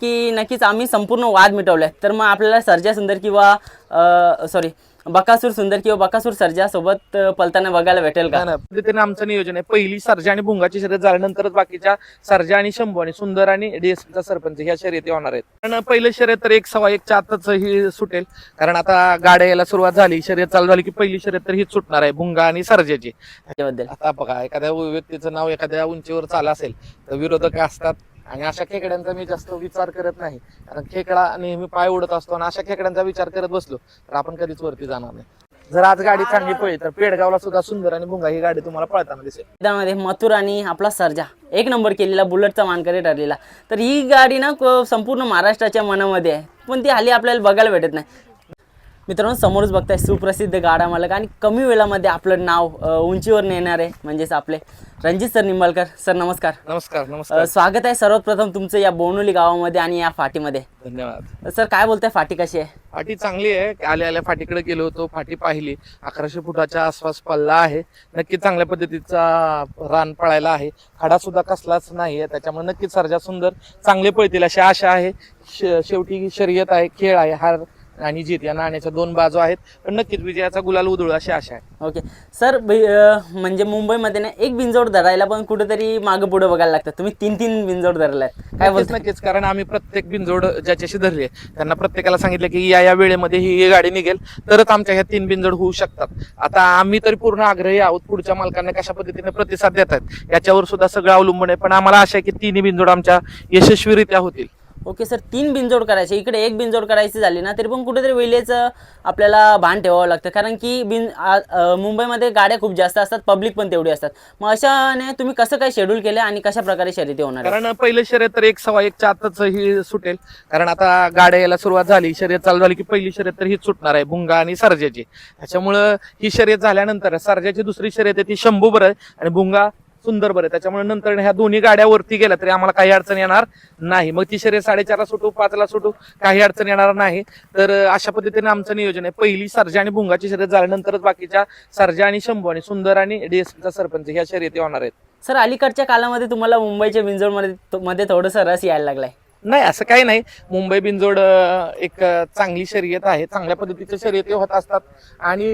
की नक्कीच आम्ही संपूर्ण वाद मिटवले तर मग आपल्याला सर्जा सुंदर किंवा सॉरी बकासूर सुंदर किंवा बकासूर सर्जा सोबत पलताना बघायला भेटेल का? नाही. पद्धतीने आमचं नियोजन आहे. पहिली सर्जा आणि भुंगाची शर्यत झाल्यानंतरच बाकीच्या सर्जा आणि शंभू आणि सुंदर आणि डीएसपीचा सरपंच ह्या शर्यती होणार आहेत. कारण पहिलं शर्यत तर एक सव्वा एक आतच ही सुटेल. कारण आता गाड्या यायला सुरुवात झाली. शर्यत चालू झाली की पहिली शर्यत तर हीच सुटणार आहे भुंगा आणि सर्जाची. त्याच्याबद्दल. आता बघा एखाद्या व्यक्तीचं नाव एखाद्या उंचीवर चाल असेल तर विरोधक असतात. आणि अशा खेकड्यांचा मी जास्त विचार करत नाही. कारण खेकडा नेहमी पाय उडत असतो आणि अशा खेकड्यांचा विचार करत बसलो तर आपण कधीच वरती जाणार नाही. जर आज गाडी चांगली पळली तर पेडगावला सुद्धा सुंदर आणि भुंगा ही गाडी तुम्हाला पळताना दिसेल. त्यामध्ये मथुर आणि आपला सर्जा एक नंबर केलेला बुलेटचा मानकरी ठरलेला. तर ही गाडी ना संपूर्ण महाराष्ट्राच्या मनामध्ये आहे. पण ती हल्ली आपल्याला बघायला भेटत नाही. मित्रांनो समोरच बघताय सुप्रसिद्ध गाडा मालक आणि कमी वेळामध्ये आपलं नाव उंचीवर नेणारे म्हणजेच आपले रणजित सर निंबाळकर. सर नमस्कार. नमस्कार नमस्कार. स्वागत आहे सर्वप्रथम तुमचं या बोनोली गावामध्ये आणि या फाटीमध्ये. धन्यवाद. सर काय बोलताय? फाटी कशी आहे? फाटी चांगली आहे. आल्या आल्या फाटीकडे गेलो होतो फाटी पाहिली. अकराशे फुटाच्या आसपास पल्ला आहे. नक्की चांगल्या पद्धतीचा रान पळायला आहे. खडा सुद्धा कसलाच नाहीये त्याच्यामुळे नक्कीच सर्जा सुंदर चांगले पळतील अशी आशा आहे. शेवटी शर्यत आहे खेळ आहे. हार आणि जीत या नाण्याच्या दोन बाजू आहेत. पण नक्कीच विजयाचा गुलाल उधळू अशी आशा आहे. ओके. सर म्हणजे मुंबईमध्ये ना एक बिंजोड धरायला पण कुठेतरी मागं पुढे बघायला लागतं. तुम्ही तीन तीन बिंजोड धरलाय काय नक्कीच बोलताय नक्कीच. कारण आम्ही प्रत्येक बिनजोड ज्याच्याशी धरली त्यांना प्रत्येकाला सांगितलं की या या वेळेमध्ये ही गाडी निघेल. तरच आमच्या ह्या तीन बिनजोड होऊ शकतात. आता आम्ही तरी पूर्ण आग्रही आहोत पुढच्या मालकांना कशा पद्धतीने प्रतिसाद देत आहेत याच्यावर सुद्धा सगळं अवलंबून आहे. पण आम्हाला आशा आहे की तिन्ही बिनजोड आमच्या यशस्वीरित्या होतील. ओके सर तीन बिनजोड करायचे. इकडे एक बिनजोड करायची झाली ना तरी पण कुठेतरी वेळेचं आपल्याला भान ठेवावं लागतं. कारण की बिन मुंबईमध्ये गाड्या खूप जास्त असतात पब्लिक पण तेवढी असतात. मग अशाने तुम्ही कसं काय शेड्यूल केलं आणि कशा प्रकारे शर्यती होणार कारण पहिलं शर्यत तर एक सव्वा एक आतच ही सुटेल. कारण आता गाड्या यायला सुरुवात झाली शर्यत चालू झाली की पहिली शर्यत तर हीच सुटणार आहे भुंगा आणि सर्जाची. त्याच्यामुळं ही शर्यत झाल्यानंतर सर्जाची दुसरी शर्यत आहे ती शंभू बरं आहे आणि भुंगा सुंदर बरं त्याच्यामुळे नंतर ह्या दोन्ही गाड्या वरती गेल्या तरी आम्हाला काही अडचण येणार नाही. मग ती शर्यत साडेचारला सुटू पाचला सुटू काही अडचण येणार नाही. तर अशा पद्धतीने आमचं नियोजन आहे. पहिली सर्जा आणि भुंगाची शर्यत झाल्यानंतरच बाकीच्या सर्जा आणि शंभू आणि सुंदर आणि डीएसपीचा सरपंच ह्या शर्यती होणार आहेत. सर अलीकडच्या कालामध्ये तुम्हाला मुंबईच्या बिंजोडमध्ये मध्ये थोडंसं रस यायला लागलाय. नाही असं काही नाही. मुंबई बिनजोड एक चांगली शर्यत आहे. चांगल्या पद्धतीच्या शर्यती होत असतात. आणि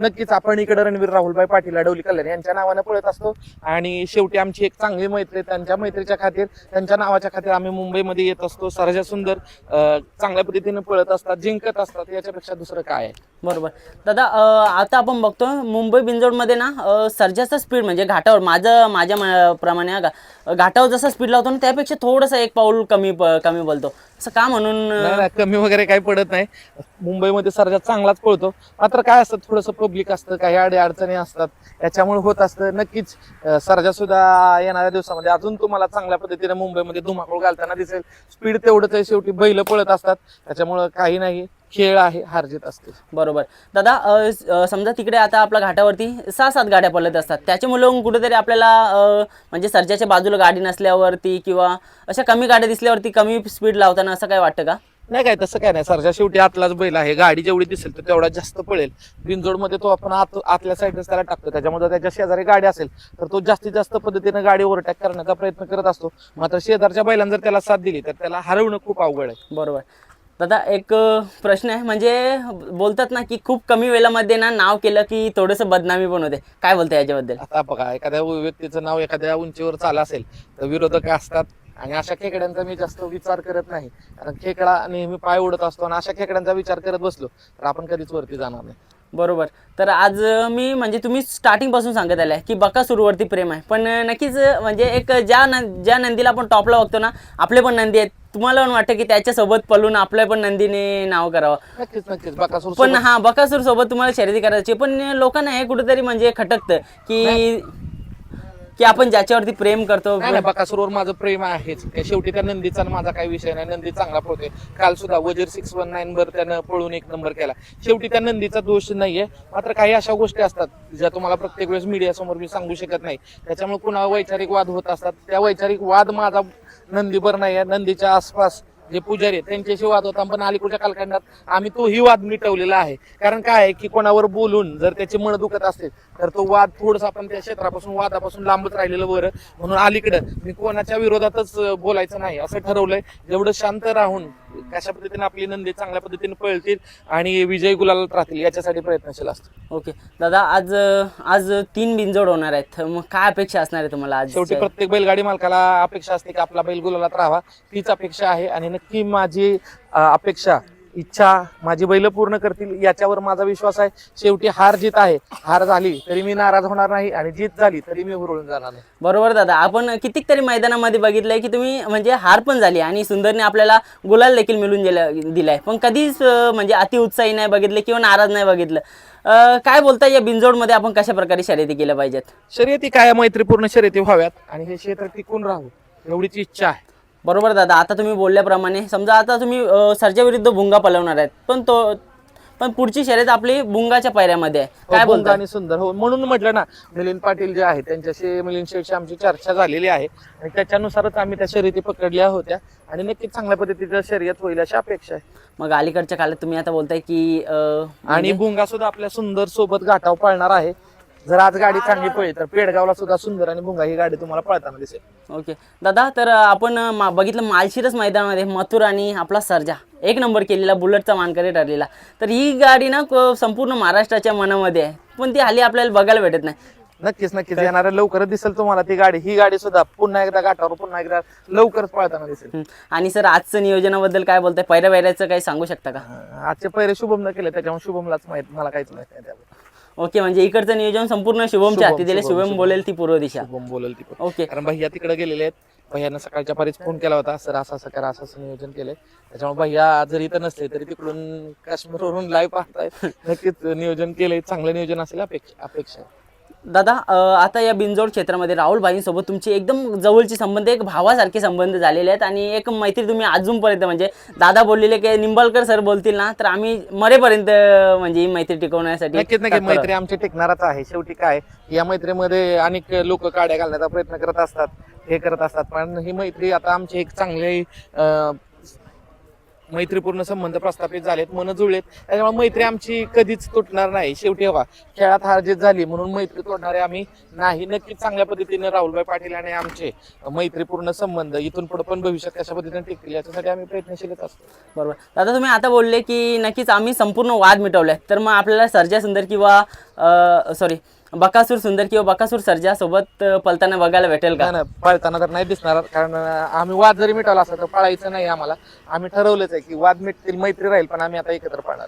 नक्कीच आपण इकडे रणवीर राहुलभाई पाटील अडवली कल्याण यांच्या नावाने पळत असतो. आणि शेवटी आमची एक चांगली मैत्री त्यांच्या मैत्रीच्या खातीर त्यांच्या नावाच्या खातीर आम्ही मुंबईमध्ये येत असतो. सरजा सुंदर चांगल्या पद्धतीने पळत असतात जिंकत असतात. याच्यापेक्षा दुसरं काय आहे? बरोबर. दादा आता आपण बघतो मुंबई बिंजोडमध्ये ना अ, सर्जाचा स्पीड म्हणजे घाटावर माझं माझ्या प्रमाणे घाटावर जसा स्पीड लावतो ना त्यापेक्षा थोडंसं एक पाऊल कमी प- कमी बोलतो. असं का म्हणून नाही कमी वगैरे काही पडत नाही. मुंबईमध्ये सर्जा चांगलाच पळतो. मात्र काय असतं थोडंसं पब्लिक असतं काही अडी अडचणी असतात. याच्यामुळे होत असतं नक्कीच अं, सर्जा सुद्धा येणाऱ्या दिवसामध्ये अजून तुम्हाला चांगल्या पद्धतीने मुंबईमध्ये धुमाकूळ घालताना दिसेल. स्पीड तेवढंच आहे शेवटी बैल पळत असतात. त्याच्यामुळं काही नाही. खेळ आहे हारजीत असते. बरोबर. दादा अ, स- अ, समजा तिकडे आता आपल्या घाटावरती सहा सात गाड्या पडत असतात. त्याच्यामुळे मग कुठेतरी आपल्याला अ, म्हणजे सर्जाच्या बाजूला गाडी नसल्यावरती किंवा अशा कमी गाड्या दिसल्यावरती कमी स्पीड लावताना असं काय वाटतं का? नाही काय तसं काय नाही. सरजा शेवटी आतलाच बैल आहे. गाडी जेवढी दिसेल तर तेवढा जास्त पळेल. बिनजोडमध्ये तो आपण आत आतल्या साईडनेच त्याला टाकतो. त्याच्यामध्ये त्याच्या शेजारी गाडी असेल तर तो जास्तीत जास्त पद्धतीने गाडी ओव्हरटॅक करण्याचा प्रयत्न करत असतो. मात्र शेजारच्या बैलांना जर त्याला साथ दिली तर त्याला हरवणं खूप अवघड आहे. बरोबर. दादा एक प्रश्न आहे. म्हणजे बोलतात ना की खूप कमी वेळामध्ये ना नाव केलं की थोडंसं बदनामी पण होते. काय बोलते याच्याबद्दल? आता बघा एखाद्या व्यक्तीचं नाव एखाद्या उंचीवर चाल असेल तर विरोधक असतात. आणि अशा खेकड्यांचा मी जास्त विचार करत नाही. कारण खेकडा नेहमी पाय उडत असतो आणि अशा खेकड्यांचा विचार करत बसलो तर आपण कधीच वरती जाणार नाही. बरोबर. तर आज मी म्हणजे तुम्ही स्टार्टिंगपासून सांगत आलाय की बकासूरवरती प्रेम आहे. पण नक्कीच म्हणजे एक ज्या न ज्या नंदीला आपण टॉपला बघतो ना आपले पण नंदी आहेत. तुम्हाला पण वाटतं की त्याच्यासोबत पळून आपल्या पण नंदीने नाव करावं. नक्कीच नक्कीच. बकासूर पण सोबत- हा बकासूर सोबत तुम्हाला शर्यती करायची पण लोकांना हे कुठेतरी म्हणजे खटकतं की की आपण ज्याच्यावरती प्रेम करतो. नाही नाही बकासूरवर माझं प्रेम आहेच. त्या शेवटी त्या नंदीचा आणि माझा काही विषय नाही. नंदी चांगला पळतोय. काल सुद्धा वजीर सिक्स वन नाईन वर त्यानं पळून एक नंबर केला. शेवटी त्या नंदीचा दोष नाहीये. मात्र काही अशा गोष्टी असतात ज्या तुम्हाला प्रत्येक वेळेस मीडिया समोर मी सांगू शकत नाही. त्याच्यामुळे कुणा वैचारिक वाद होत असतात त्या वैचारिक वाद माझा नंदीवर नाही आहे नंदीच्या आसपास जे पुजारी आहेत त्यांच्याशी वाद होता पण अलीकडच्या कालखंडात आम्ही तोही वाद मिटवलेला आहे. कारण काय आहे की कोणावर बोलून जर त्याची मन दुखत असेल तर तो वाद थोडसा आपण त्या क्षेत्रापासून वादापासून लांबच राहिलेलं बरं. म्हणून अलीकडं मी कोणाच्या विरोधातच बोलायचं नाही असं ठरवलंय. जेवढं शांत राहून कशा पद्धतीने आपली नंदी चांगल्या पद्धतीने पळतील आणि विजय गुलालात राहतील याच्यासाठी प्रयत्नशील असतो. ओके. दादा आज आज तीन बिनजोड होणार आहेत. मग काय अपेक्षा असणार आहे तुम्हाला आज? शेवटी प्रत्येक बैलगाडी मालकाला अपेक्षा असते की आपला बैल गुलालात राहावा. तीच अपेक्षा आहे आणि नक्की माझी अपेक्षा इच्छा माझी बैल पूर्ण करतील याच्यावर माझा विश्वास आहे. शेवटी हार जीत आहे. हार झाली तरी मी नाराज होणार नाही आणि जीत झाली तरी मी हुरळून जाणार नाही. बरोबर दादा. आपण कितीक तरी मैदानामध्ये बघितलंय की तुम्ही म्हणजे हार पण झाली आणि सुंदरने आपल्याला गुलाल देखील मिळून दिला दिलाय. पण कधीच म्हणजे अतिउत्साही नाही बघितलं किंवा नाराज नाही बघितलं. काय बोलता या बिनजोडमध्ये? आपण कशा प्रकारे शर्यती केल्या पाहिजेत? शर्यती काय? मैत्रीपूर्ण शर्यती व्हाव्यात आणि हे क्षेत्र टिकून राहू एवढीच इच्छा आहे. बरोबर दादा आता तुम्ही बोलल्याप्रमाणे समजा आता तुम्ही अं, सरच्या विरुद्ध भुंगा पलवणार आहेत पण तो पण पुढची शर्यत आपली भुंगाच्या पायऱ्यामध्ये आहे. काय काय बोलता आणि सुंदर. हो म्हणून म्हटलं ना मिलिंद पाटील जे आहे त्यांच्याशी मिलिंद शेठशी आमची चर्चा झालेली आहे. आणि त्याच्यानुसारच आम्ही त्या शर्यती पकडल्या होत्या. आणि नक्कीच चांगल्या पद्धतीचं शर्यत होईल अशी अपेक्षा आहे. मग अलीकडच्या काळात तुम्ही आता बोलताय की आणि भुंगा सुद्धा आपल्या सुंदर सोबत घाटाव पळणार आहे. जर आज गाडी चांगली पळली तर पेडगावला सुद्धा सुंदर आणि भुंगा ही गाडी तुम्हाला पळताना दिसेल. ओके. दादा तर आपण मा- बघितलं मालशिरस मैदानामध्ये मथुर आणि आपला सर्जा एक नंबर केलेला बुलेटचा मानकरी ठरलेला. तर ही गाडी ना क- संपूर्ण महाराष्ट्राच्या मनामध्ये आहे. पण ती हल्ली आपल्याला बघायला भेटत नाही. नक्कीच नक्कीच. येणाऱ्या लवकरच दिसेल तुम्हाला ती गाडी. ही गाडी सुद्धा पुन्हा एकदा घाटावर पुन्हा एकदा लवकरच पळताना दिसेल. हं. आणि सर आजचं नियोजनाबद्दल काय बोलताय? पहिल्या वैऱ्याचं काही सांगू शकता का? आजचे पहिरे शुभम न केले त्याच्यामुळे शुभमलाच माहीत मला काहीच माहीत नाही. ओके म्हणजे इकडचं नियोजन संपूर्ण शुभमच्या हाती दिले शुभम. बोलेल ती पूर्व दिशा शुभम बोलेल ती. ओके कारण भैया तिकडे गेलेले आहेत भैयानं सकाळच्या पारीच फोन केला होता सर असं असं करा असं असं नियोजन केलंय त्याच्यामुळे भैया जरी इथं नसले तरी तिकडून काश्मीरवरून लाईव्ह पाहताय नक्कीच नियोजन केलंय चांगलं नियोजन असेल अपेक्षा अपेक्षा आहे. दादा आता या बिनजोड क्षेत्रामध्ये राहुल भाईंसोबत तुमची एकदम जवळची संबंध एक भावासारखे संबंध झालेले आहेत आणि एक मैत्री तुम्ही अजूनपर्यंत म्हणजे दादा बोललेले की निंबाळकर सर बोलतील ना तर आम्ही मरेपर्यंत म्हणजे ही मैत्री टिकवण्यासाठी नक्कीच आहोत. मैत्री आमची टिकणारच आहे. शेवटी काय या मैत्रीमध्ये अनेक लोक काड्या घालण्याचा प्रयत्न करत असतात हे करत असतात. पण ही मैत्री आता आमची एक चांगली मैत्रीपूर्ण संबंध प्रस्थापित झालेत मन जुळलेत. त्याच्यामुळे मैत्री आमची कधीच तुटणार नाही. शेवटी हवा खेळात हार जीत झाली म्हणून मैत्री तोडणारे आम्ही नाही. नक्कीच चांगल्या पद्धतीने राहुलभाई पाटील आणि आमचे मैत्रीपूर्ण संबंध इथून पुढे पण भविष्यात कशा पद्धतीने टिकतील याच्यासाठी आम्ही प्रयत्नशीलच असतो. बरोबर. दादा तुम्ही आता बोलले की नक्कीच आम्ही संपूर्ण वाद मिटवलाय. तर मग आपल्याला सर्जा सुंदर किंवा सॉरी बकासूर सुंदर किंवा बकासूर सर्जा सोबत पळताना बघायला भेटेल का? नाही नाही, पळताना तर नाही दिसणार कारण आम्ही वाद जरी मिटवला असं तर पळायचं नाही आम्हाला. आम्ही ठरवलंच आहे की वाद मिटतील मैत्री राहील पण आम्ही आता एकत्र पळणार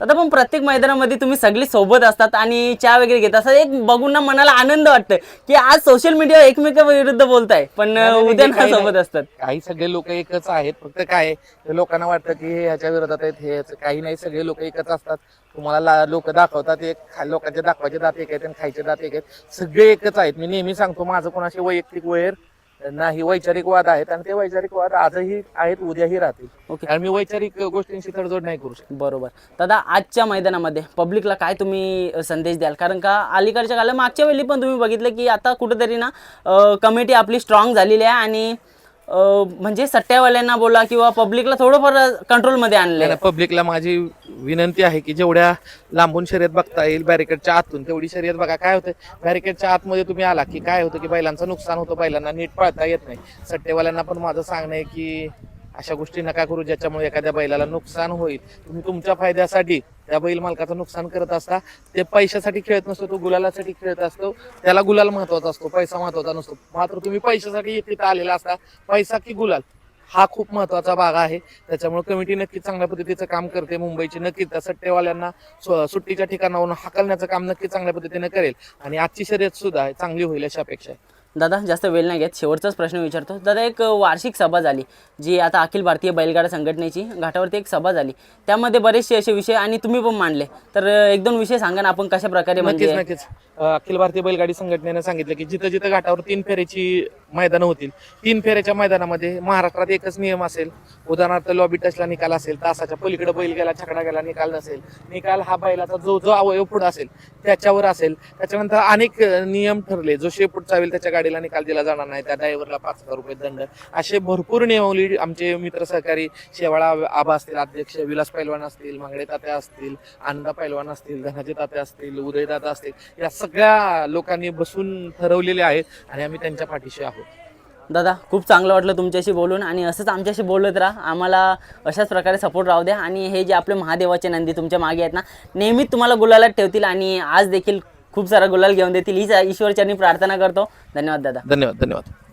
दादा पण प्रत्येक मैदानामध्ये तुम्ही सगळे सोबत असतात आणि चहा वगैरे घेत असतात. एक बघून ना मनाला आनंद वाटतं की आज सोशल मीडिया एकमेकाविरुद्ध बोलताय पण नाही, उद्या हे ना काही सोबत. असतात. काही सगळे लोक एकच आहेत. फक्त काय आहे, ते लोकांना वाटतं की हे ह्याच्या विरोधात आहेत हे ह्याचं. काही नाही. सगळे लोक एकच असतात. तुम्हाला लोक दाखवतात एक खा- लोकांचे दाखवायचे दात एक आहेत आणि खायचे दात एक आहेत. सगळे एकच आहेत. मी नेहमी सांगतो माझं कोणाशी वैयक्तिक वैर नाही वैचारिक वाद आहेत आणि ते वैचारिक वाद आजही आहेत उद्याही राहतील. ओके. कारण मी वैचारिक गोष्टींशी तडजोड नाही करू शकत. बरोबर. दादा आजच्या मैदानामध्ये पब्लिकला काय तुम्ही संदेश द्याल? कारण का अलीकडच्या काळात मागच्या वेळी पण तुम्ही बघितलं की आता कुठेतरी ना कमिटी आपली स्ट्रॉंग झालेली आहे आणि म्हणजे सट्ट्यावाल्यांना बोला किंवा पब्लिकला थोडंफार कंट्रोलमध्ये आणलं पब्लिकला माझी विनंती आहे की जेवढ्या लांबून शर्यत बघता येईल बॅरिकेडच्या आतून तेवढी शर्यत बघा. काय होतं बॅरिकेडच्या आतमध्ये तुम्ही आला की काय होतं की बैलांचं नुकसान होतं बैलांना नीट पळता येत नाही. सट्टेवाल्यांना पण माझं सांगणं आहे की अशा गोष्टी नका करू ज्याच्यामुळे एखाद्या बैलाला नुकसान होईल. तुम्ही तुमच्या फायद्यासाठी त्या बैल मालकाचं नुकसान करत असता ते पैशासाठी खेळत नसतो तो गुलालासाठी खेळत असतो त्याला गुलाल महत्त्वाचा असतो पैसा महत्त्वाचा नसतो. मात्र तुम्ही पैशासाठी तिथं आलेला असता पैसा की गुलाल हा खूप महत्त्वाचा भाग आहे. त्याच्यामुळे कमिटी नक्कीच चांगल्या पद्धतीचं काम करते मुंबईची नक्कीच त्या सट्टेवाल्यांना सुट्टीच्या ठिकाणावरून हाकलण्याचं काम नक्की चांगल्या पद्धतीने करेल. आणि आजची शर्यत सुद्धा चांगली होईल अशी अपेक्षा आहे. दादा जास्त वेळ नाही घेत. शेवटचाच प्रश्न विचारतो. दादा एक वार्षिक सभा झाली जी आता अखिल भारतीय बैलगाडा संघटनेची घाटावरती एक सभा झाली. त्यामध्ये बरेचसे असे विषय आणि तुम्ही पण मांडले. तर एक दोन विषय सांगा ना आपण कशा प्रकारे म्हणजे नक्कीच अं, अखिल भारतीय बैलगाडी संघटनेनं सांगितलं की जिथं जिथं घाटावर तीन फेऱ्याची मैदानं होतील तीन फेऱ्याच्या मैदानामध्ये महाराष्ट्रात एकच नियम असेल. उदाहरणार्थ लॉबी टचला निकाल असेल तासाच्या पलीकडे बैल गेला छकडा गेला निकाल नसेल. निकाल हा बैलाचा जो जो अवयव पुढे असेल त्याच्यावर असेल. त्याच्यानंतर अनेक नियम ठरले. जो शेपूट चावेल त्याच्या गाडीला निकाल दिला जाणार नाही त्या ड्रायव्हरला पाच हजार रुपये दंड. असे भरपूर नियमावली आमचे मित्र सहकारी शेवाळा आबा असतील अध्यक्ष विलास पैलवान असतील मांगडे तात्या असतील आनंदा पैलवान असतील धनाजी तात्या असतील उदयदादा असतील या सगळ्या लोकांनी बसून ठरवलेले आहेत आणि आम्ही त्यांच्या पाठीशी आहोत. दादा खूप चांगलं वाटलं तुमच्याशी बोलून आणि असंच आमच्याशी बोलत राहा. आम्हाला अशाच प्रकारे सपोर्ट राहू द्या आणि हे जे आपले महादेवाचे नंदी तुमच्या मागे आहेत ना नेहमीच तुम्हाला गुलालात ठेवतील आणि आज देखील खूप सारा गुलाल घेऊन देतील. हीच ईश्वरचरणी प्रार्थना करतो. धन्यवाद दादा. धन्यवाद धन्यवाद.